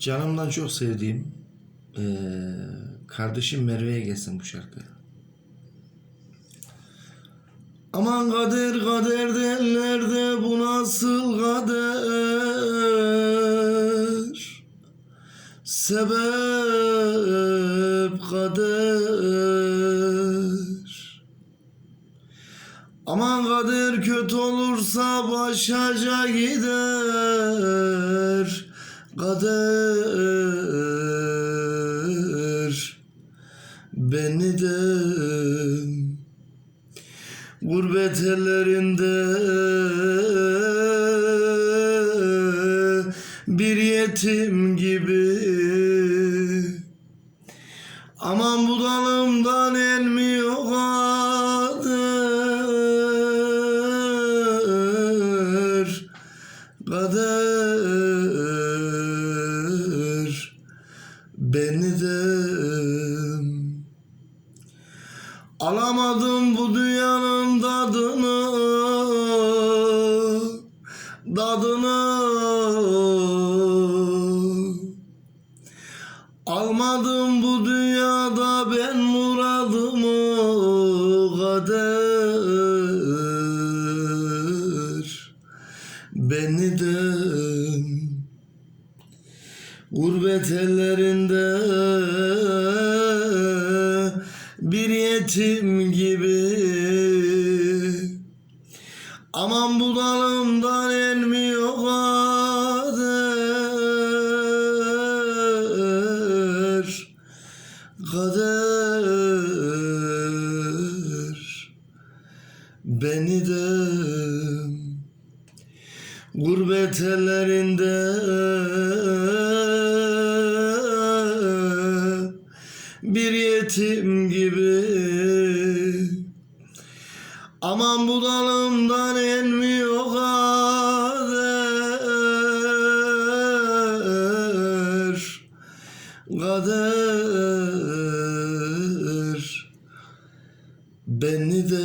Canımdan çok sevdiğim eee, kardeşim Merve'ye gelsin bu şarkı. Aman kader kader derler de bu nasıl kader? Sebep kader. Aman kader kötü olursa başaca gider Kader Beni de Gurbet ellerinde bir yetim gibi. Aman bu Beni de. Alamadım bu dünyanın tadını Tadını. Almadım bu dünyada ben muradımı Kader. Beni de Gurbet ellerinde bir yetim gibi. Aman bu dalımdan elmiyor kader Kader Beni de Gurbet ellerinde bir yetim gibi. Aman bu dalımdan enmiyor kader? Kader. Beni de